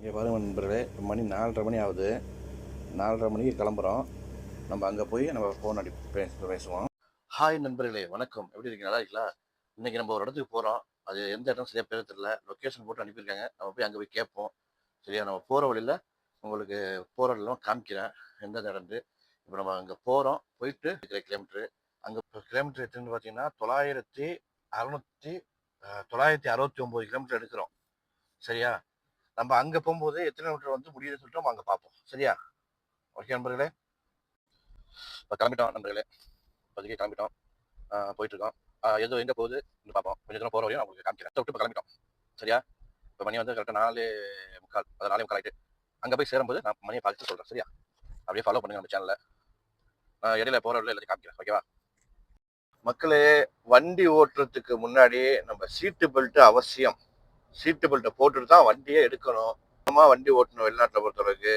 இங்கே பாருங்க நண்பர்களே இப்போ மணி நாலரை மணி ஆகுது. நாலரை மணிக்கு கிளம்புறோம். நம்ம அங்கே போய் நம்ம ஃபோன் அடி பேச பேசுவோம். ஹாய் நண்பர்களே வணக்கம். எப்படி இருக்கீங்க? நல்லா இருக்கீங்களா? இன்றைக்கி நம்ம ஒரு இடத்துக்கு போகிறோம் அது எந்த இடம் சரியாக பேர் தெரியல. லொக்கேஷன் போட்டு அனுப்பியிருக்காங்க. நம்ம போய் அங்கே போய் கேட்போம். சரியா நம்ம போகிற வழியில் உங்களுக்கு போகிற வழியெல்லாம் காமிக்கிறேன். எந்த இடம்னு. இப்போ நம்ம அங்கே போகிறோம் போயிட்டு இருக்கிற கிலோமீட்ரு அங்கே கிலோமீட்டர் எத்தனை பார்த்தீங்கன்னா தொள்ளாயிரத்தி அறநூற்றி தொள்ளாயிரத்தி அறுபத்தி ஒம்பது கிலோமீட்டர் எடுக்கிறோம். சரியா? நம்ம அங்கே போகும்போது எத்தனை மீட்டர் வந்து முடியுதுன்னு சொல்லிட்டு நம்ம அங்கே பார்ப்போம். சரியா? ஓகே நண்பர்களே. இப்போ கிளம்பிட்டோம் நண்பர்களே. இப்போதைக்கு கிளம்பிட்டோம். போயிட்டுருக்கோம். போயிட்டு இருக்கோம் எது எங்கே போகுது இன்னும் பார்ப்போம். கொஞ்சம் தூரம் போகிற வரையும் உங்களுக்கு காமிக்கிறேன். விட்டு இப்போ கிளம்பிட்டோம். சரியா? இப்போ மணி வந்து கரெக்டாக நாலு முக்கால் அது நாலே முக்கால் ஆயிட்டு. அங்கே போய் சேரும்போது நான் மணியை பார்த்துட்டு சொல்கிறேன் சரியா? அப்படியே ஃபாலோ பண்ணுங்க நம்ம சேனலில் நான் இடையில போகிற வழியில் எல்லாத்தையும் காமிக்கிறேன். ஓகேவா மக்களே வண்டி ஓட்டுறதுக்கு முன்னாடி நம்ம சீட்டு பெல்ட் அவசியம். சீட்டு பெல்ட்டை போட்டுட்டு தான் வண்டியே எடுக்கணும். சுத்தமாக வண்டி ஓட்டணும் வெளிநாட்டில் பொறுத்தவரைக்கு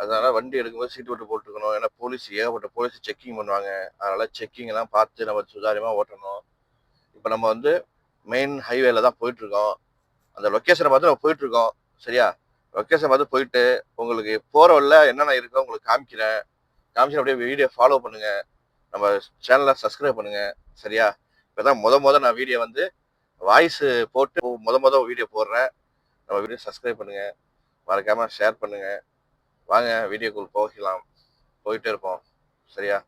அதனால வண்டி எடுக்கும்போது சீட்டு பெல்ட் போட்டுக்கணும். ஏன்னா போலீஸ் ஏகப்பட்ட போலீஸ் செக்கிங் பண்ணுவாங்க. அதனால செக்கிங் எல்லாம் பார்த்து நம்ம சுதாரியமாக ஓட்டணும். இப்போ நம்ம வந்து மெயின் ஹைவேல தான் போயிட்டு இருக்கோம் அந்த லொக்கேஷனை பார்த்து நம்ம போயிட்டு இருக்கோம் சரியா லொக்கேஷன் பார்த்து போயிட்டு உங்களுக்கு போற வழில என்னென்ன இருக்கோ உங்களுக்கு காமிக்கிறேன். காமிச்சு அப்படியே வீடியோ ஃபாலோ பண்ணுங்க. நம்ம சேனலை சப்ஸ்கிரைப் பண்ணுங்க. சரியா? இப்போதான் முத முத நான் வீடியோ வந்து வாய்ஸ் போட்டு முத முத வீடியோ போடுறேன். நம்ம வீடியோ சப்ஸ்கிரைப் பண்ணுங்க. மறக்காம ஷேர் பண்ணுங்க. வாங்க வீடியோக்குள் போகலாம். போயிட்டே இருப்போம். சரியா?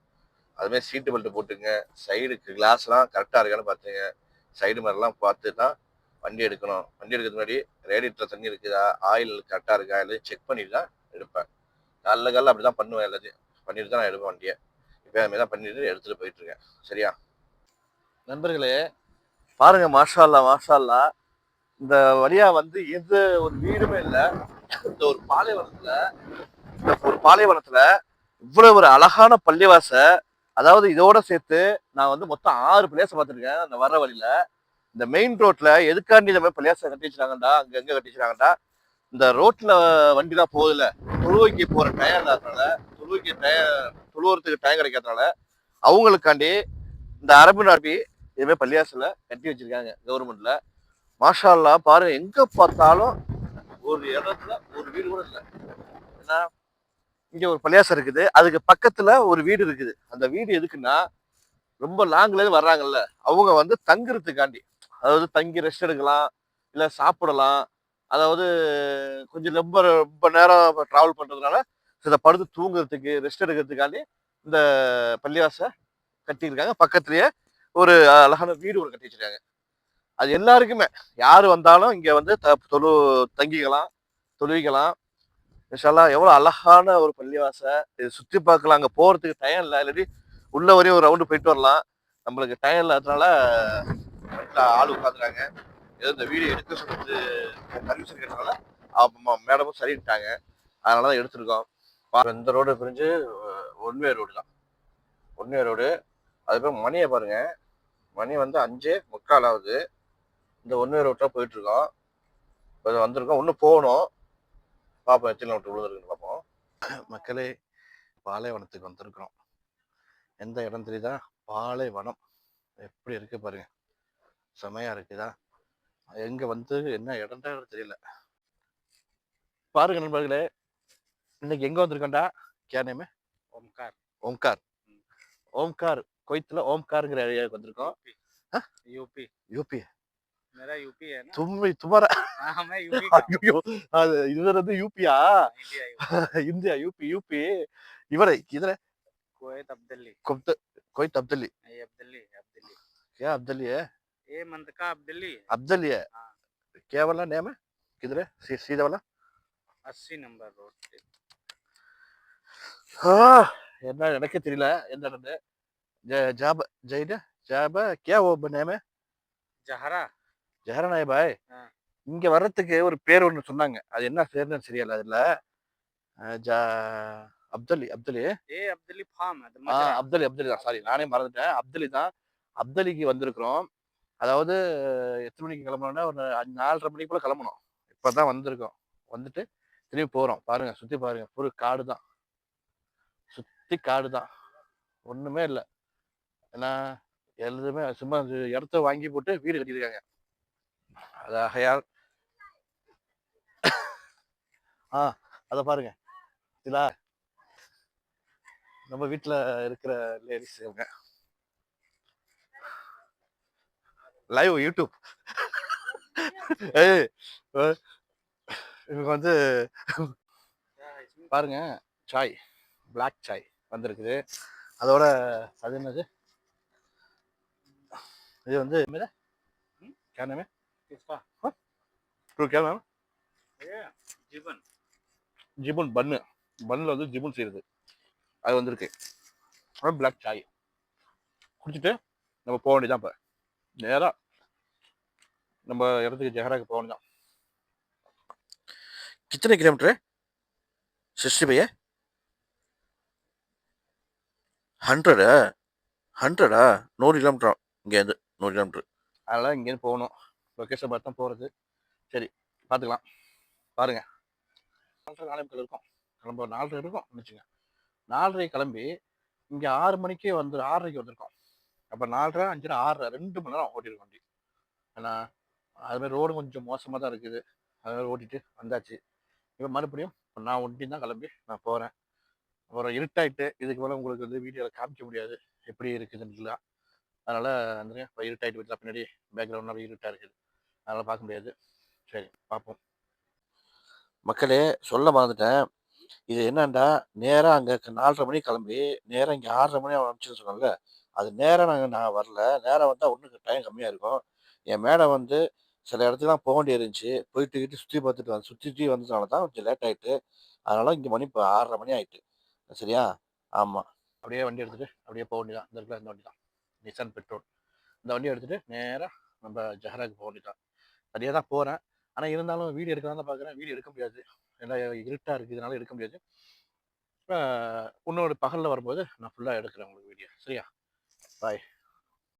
அதுமாதிரி சீட்டு பெல்ட் போட்டுங்க. சைடுக்கு கிளாஸ்லாம் கரெக்டாக இருக்கான்னு பார்த்துங்க சைடு மாதிரிலாம் பார்த்து தான் வண்டி எடுக்கணும். வண்டி எடுக்கிறதுக்கு முன்னாடி ரேடியேட்டர் தண்ணி இருக்குதா? ஆயில் கரெக்டாக இருக்கா? எல்லாத்தையும் செக் பண்ணிட்டு தான் எடுப்பேன். காலைல காலைல அப்படி தான் பண்ணுவேன் எல்லாத்தையும். பண்ணிட்டு தான் நான் எடுப்பேன் வண்டியை. இப்போ அதுமாரி தான் பண்ணிட்டு எடுத்துகிட்டு போயிட்டுருக்கேன் சரியா? நண்பர்களே பாருங்க மாஷால்லா மாஷால்லா இந்த வழியா வந்து எந்த ஒரு வீடுமே இல்லை. இந்த ஒரு பாலைவனத்துல இந்த ஒரு பாலைவனத்துல இவ்வளவு ஒரு அழகான பள்ளிவாச அதாவது இதோட சேர்த்து நான் வந்து மொத்தம் ஆறு பிளேஸ் பார்த்துருக்கேன் அந்த வர்ற வழியில. இந்த மெயின் ரோட்ல எதுக்காண்டி இந்த மாதிரி பள்ளிவாச கட்டி வச்சிருக்காங்கடா அங்க எங்க கட்டி வச்சிருக்காங்கடா? இந்த ரோட்ல வண்டி தான் போகுதுல துளுவைக்கு போற டயம் இல்லாதனால துளுவைக்கு டயர் தொழுவுறதுக்கு டயர் கிடைக்காதனால அவங்களுக்காண்டி இந்த அரபு நாட்டி இதுவே பள்ளியாசில் கட்டி வச்சிருக்காங்க கவர்மெண்ட்ல மாஷா அல்லா பாருங்க எங்க பார்த்தாலும் ஒரு இடத்துல ஒரு வீடு கூட இல்லை. ஏன்னா இங்க ஒரு பள்ளியாசம் இருக்குது. அதுக்கு பக்கத்துல ஒரு வீடு இருக்குது. அந்த வீடு எதுக்குன்னா ரொம்ப லாங்ல இருந்து வர்றாங்கல்ல. அவங்க வந்து தங்குறதுக்காண்டி. அதாவது தங்கி ரெஸ்ட் எடுக்கலாம் இல்லை சாப்பிடலாம். அதாவது கொஞ்சம் ரொம்ப ரொம்ப நேரம் ட்ராவல் பண்ணுறதுனால சில படுத்து தூங்குறதுக்கு ரெஸ்ட் எடுக்கிறதுக்காண்டி இந்த பள்ளிவாசை கட்டியிருக்காங்க. பக்கத்துலேயே ஒரு அழகான வீடு ஒரு கட்டி வச்சிருக்காங்க. அது எல்லாருக்குமே. யார் வந்தாலும் இங்கே வந்து த தொழு தங்கிக்கலாம் தொழுவிக்கலாம். இன்ஷால்லா எவ்வளோ அழகான ஒரு பள்ளிவாசை. இது சுற்றி பார்க்கலாம் அங்கே போகிறதுக்கு டைம் இல்லை. இல்லாட்டி உள்ள வரையும் ஒரு ரவுண்டு போயிட்டு வரலாம். நம்மளுக்கு டைம் இல்லாததுனால ஆள் உட்காந்துறாங்க ஏதோ இந்த வீடியோ எடுக்க சொல்லிட்டு பர்மிஷன் மேடமும் சரிட்டாங்க அதனால தான் எடுத்திருக்கோம். இந்த ரோடு பிரிஞ்சு ஒன்வே ரோடு தான். ஒன்வே ரோடு அதுக்கப்புறம் மணியை பாருங்கள் மணி வந்து அஞ்சு முக்கால் ஆகுது இந்த ஒன்று ரோட்டில் போயிட்டுருக்கோம். இப்போ வந்திருக்கோம். ஒன்று போகணும். பார்ப்போம் எத்தனை விட்டு விழுந்துருக்குன்னு பார்ப்போம் மக்களே பாலைவனத்துக்கு வந்திருக்கிறோம். எந்த இடம் தெரியுதா? பாலைவனம். எப்படி இருக்கு பாருங்க. செமையாக இருக்குதா? எங்கே வந்து என்ன இடம்டா தெரியல. பாருங்க நண்பர்களே இன்னைக்கு எங்கே வந்திருக்கோண்டா கே நேமு? ஓம்கார். ஓம்கார். ஓம்கார். கொய்த்தில் ஓம்கார்ங்கிற ஏரியாவுக்கு வந்திருக்கோம். யூபி யூபி தும்பி அது இவர் இந்தியா யூபி யூபி இவரை இதுல கோயத் அப்தல்லி. கொப்த கோயத் அப்தல்லி. அப்தல்லி அப்தல்லி. கே ಅಬ್ದಲ್ಲಿಯೇ ಏ ಮಂತಕ ಅಬ್ದಲ್ಲಿ ಅಬ್ದಲ್ಲಿಯೇ ಕೇವಲ ನೇಮ ಕಿದ್ರೆ ಸೀದವಲ್ಲ அஸ்ஸி நம்பர் ரோட் ஆ என்ன எனக்கே தெரியல எந்த ஜ- ஜாப ஜெயிட ஜாப கே ஓ நேம் जहरा ஜெஹரநாய் பாய் ஆ. இங்க வர்றதுக்கு ஒரு பேர் ஒண்ணு சொன்னாங்க அது என்ன பேர்னு தெரியல அதுல அஹ் ஜா அப்தலி அப்தலி ये अब्दुल्ली फार्म है तो ஆ मजरा அப்தலி அப்தலி தான் சாரி நானே மறந்துட்டேன் அப்தலி தான் அப்தலிக்கு வந்திருக்கிறோம் அதாவது எத்தனை மணிக்கு கிளம்பணும்னா ஒரு அஞ்சு நாலரை மணிக்கு போல கிளம்பணும் இப்பதான் வந்திருக்கோம் வந்துட்டு திரும்பி போறோம் பாருங்க சுத்தி பாருங்க ஒரு காடு தான் சுத்தி காடு தான் ஒண்ணுமே இல்லை ஏன்னா எல்லாருமே சும்மா இடத்த வாங்கி போட்டு வீடு கட்டியிருக்காங்க. அது ஆகையால் ஆ அதை பாருங்க. இதா நம்ம வீட்டில் இருக்கிற லேடிஸ் இவங்க. லைவ் யூடியூப் இவங்க வந்து பாருங்க சாய் பிளாக் சாய் வந்திருக்குது. அதோட அது என்னது? இது வந்து என்னது क्या नाम है किसका तो क्या नाम ये जीवन ஜிபுன் பன்னு பன்னில் வந்து ஜிபுன் செய்யுது அது வந்திருக்கு அப்புறம் பிளாக் சாய் குடிச்சிட்டு நம்ம போக வேண்டியதான் இப்போ நேராக நம்ம இடத்துக்கு ஜெஹராக்கு போக வேண்டியதான் கித்தனை கிலோமீட்டர் சிக்ஸ்டி பைய ஹண்ட்ரடா ஹண்ட்ரடா நூறு கிலோமீட்டர் இங்கேருந்து நூறு கிலோமீட்டர் அதனால் இங்கேருந்து போகணும். லொக்கேஷன் பார்த்து தான் போகிறது சரி பார்த்துக்கலாம். பாருங்கள் நாலரை நாளை முக்கால் இருக்கும். கிளம்ப ஒரு நாலரை இருக்கும் நினச்சிங்க நாலரை கிளம்பி இங்கே ஆறு மணிக்கே வந்து ஆறரைக்கு வந்திருக்கோம். அப்போ நாலரை அஞ்சரை ஆறரை ரெண்டு மணி நேரம் ஓட்டிருக்கோம் வண்டி. ஏன்னா அதுமாதிரி ரோடு கொஞ்சம் மோசமாக தான் இருக்குது. அதுமாதிரி ஓட்டிட்டு வந்தாச்சு. இப்போ மறுபடியும் இப்போ நான் ஒண்டி தான் கிளம்பி நான் போகிறேன் அப்புறம் இருட்டாயிட்டு இதுக்கு மேலே உங்களுக்கு வந்து வீடியோவில் காமிக்க முடியாது. எப்படி இருக்குதுன்னு அதனால் வந்து இப்போ இருட்டாயிட்டு வீட்டில் பின்னாடி பேக்ரவுண்ட் இருட்டாக இருக்குது. அதனால் பார்க்க முடியாது. சரி பார்ப்போம். மக்களே சொல்ல மறந்துட்டேன். இது என்னண்டா நேராக அங்கே நாலரை மணி கிளம்பி நேராக இங்கே ஆறரை மணி அனுப்பிச்சுன்னு சொன்னேன்ல. அது நேராக நாங்கள் நான் வரல. நேராக வந்தால் ஒன்றுக்கு டைம் கம்மியாக இருக்கும். என் மேடம் வந்து சில இடத்துக்குலாம் போக வேண்டிய இருந்துச்சு. போயிட்டு கிட்டு சுற்றி பார்த்துட்டு வந்து சுற்றி வந்ததுனால தான் கொஞ்சம் லேட் ஆகிட்டு அதனால இங்கே மணி இப்போ ஆறரை மணி ஆயிட்டு. சரியா? ஆமாம் அப்படியே வண்டி எடுத்துகிட்டு அப்படியே போக வேண்டியதான் இந்த இடத்துல இந்த வண்டி தான் நிசான் பெட்ரோல் இந்த வண்டியை எடுத்துகிட்டு நேராக நம்ம ஜஹராக்கு போக வேண்டியதான் சரியாக தான் போகிறேன் ஆனால் இருந்தாலும் வீடியோ எடுக்கலாம் தான் பார்க்குறேன் வீடியோ எடுக்க முடியாது. ஏன்னா இருட்டாக இருக்குதுனால எடுக்க முடியாது. இன்னொரு பகலில் வரும்போது நான் ஃபுல்லாக எடுக்கிறேன் உங்களுக்கு வீடியோ. சரியா? பாய்